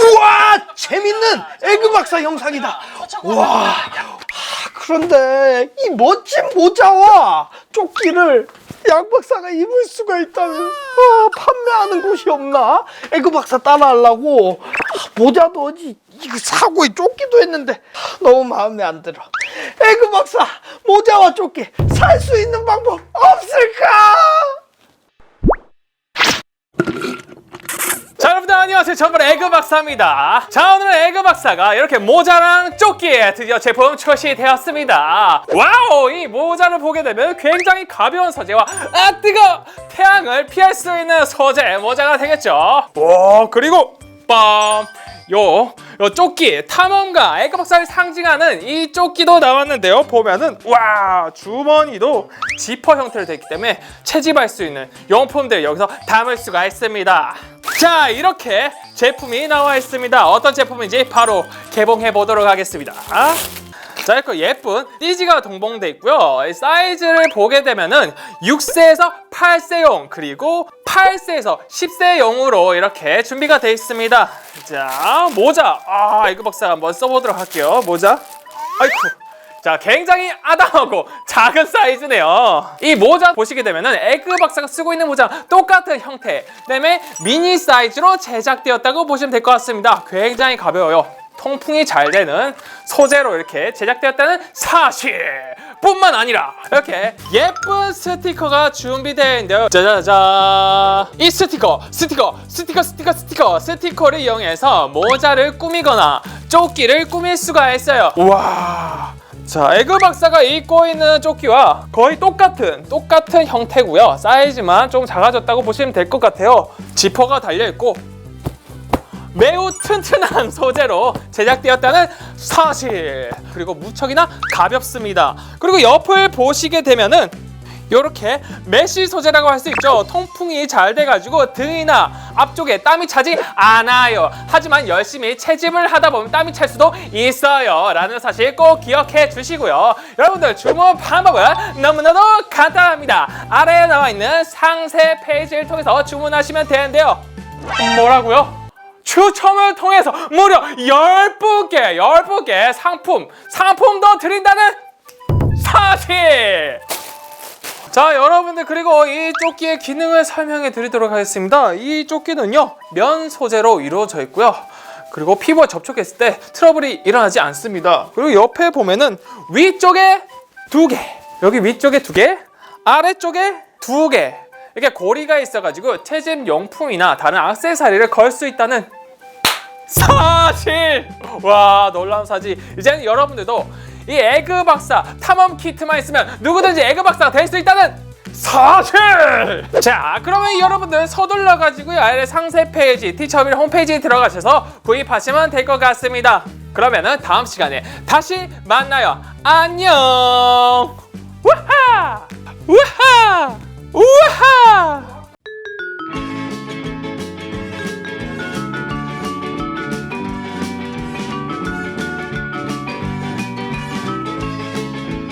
우와 재밌는 에그 박사 영상이다. 와 아, 그런데 이 멋진 모자와 조끼를 양 박사가 입을 수가 있다면 아, 판매하는 곳이 없나? 에그 박사 따라하려고 아, 모자도 어디 이거 사고 조끼도 했는데 아, 너무 마음에 안 들어. 에그 박사 모자와 조끼 살 수 있는 방법 없을까? 자 여러분들 안녕하세요 저는 에그 박사입니다. 자 오늘은 에그 박사가 이렇게 모자랑 조끼에 드디어 제품 출시되었습니다. 와우 이 모자를 보게 되면 굉장히 가벼운 소재와 아 뜨거! 태양을 피할 수 있는 소재 모자가 되겠죠? 와 그리고 빰! 요, 요 조끼 탐험가 에그 박사를 상징하는 이 조끼도 나왔는데요. 보면은 와 주머니도 지퍼 형태로 되어 있기 때문에 채집할 수 있는 용품들 여기서 담을 수가 있습니다 자 이렇게 제품이 나와 있습니다. 어떤 제품인지 바로 개봉해 보도록 하겠습니다. 자 이렇게 예쁜 띠지가 동봉돼 있고요. 이 사이즈를 보게 되면은 6세에서 8세용 그리고 8세에서 10세용으로 이렇게 준비가 되어 있습니다. 자 모자. 아 이거 박사 한번 써보도록 할게요. 모자. 아이쿠 자, 굉장히 아담하고 작은 사이즈네요. 이 모자 보시게 되면은 에그 박사가 쓰고 있는 모자랑 똑같은 형태, 그다음에 미니 사이즈로 제작되었다고 보시면 될 것 같습니다. 굉장히 가벼워요. 통풍이 잘 되는 소재로 이렇게 제작되었다는 사실. 뿐만 아니라 이렇게 예쁜 스티커가 준비되어 있는데요. 짜자자. 이 스티커, 스티커, 스티커, 스티커, 스티커, 스티커를 이용해서 모자를 꾸미거나 조끼를 꾸밀 수가 있어요. 와. 자, 에그 박사가 입고 있는 조끼와 거의 똑같은 똑같은 형태고요. 사이즈만 좀 작아졌다고 보시면 될 것 같아요. 지퍼가 달려 있고 매우 튼튼한 소재로 제작되었다는 사실. 그리고 무척이나 가볍습니다. 그리고 옆을 보시게 되면은 이렇게 메쉬 소재라고 할 수 있죠. 통풍이 잘 돼가지고 등이나 앞쪽에 땀이 차지 않아요. 하지만 열심히 채집을 하다 보면 땀이 찰 수도 있어요. 라는 사실 꼭 기억해 주시고요. 여러분들 주문 방법은 너무나도 간단합니다. 아래에 나와 있는 상세 페이지를 통해서 주문하시면 되는데요. 뭐라고요? 추첨을 통해서 무려 10분께 10분께 상품 상품도 드린다는 자 여러분들 그리고 이 조끼의 기능을 설명해 드리도록 하겠습니다. 이 조끼는요 면 소재로 이루어져 있고요. 그리고 피부와 접촉했을 때 트러블이 일어나지 않습니다. 그리고 옆에 보면은 위쪽에 두개 여기 위쪽에 두개 아래쪽에 두개 이렇게 고리가 있어가지고 채집 용품이나 다른 액세서리를 걸 수 있다는 사실! 와 놀라운 사실 이제는 여러분들도 이 에그 박사 탐험 키트만 있으면 누구든지 에그 박사가 될 수 있다는 사실! 자 그러면 여러분들 서둘러 가지고요 아래 상세 페이지 티처빌 홈페이지에 들어가셔서 구입하시면 될 것 같습니다. 그러면은 다음 시간에 다시 만나요. 안녕! 우하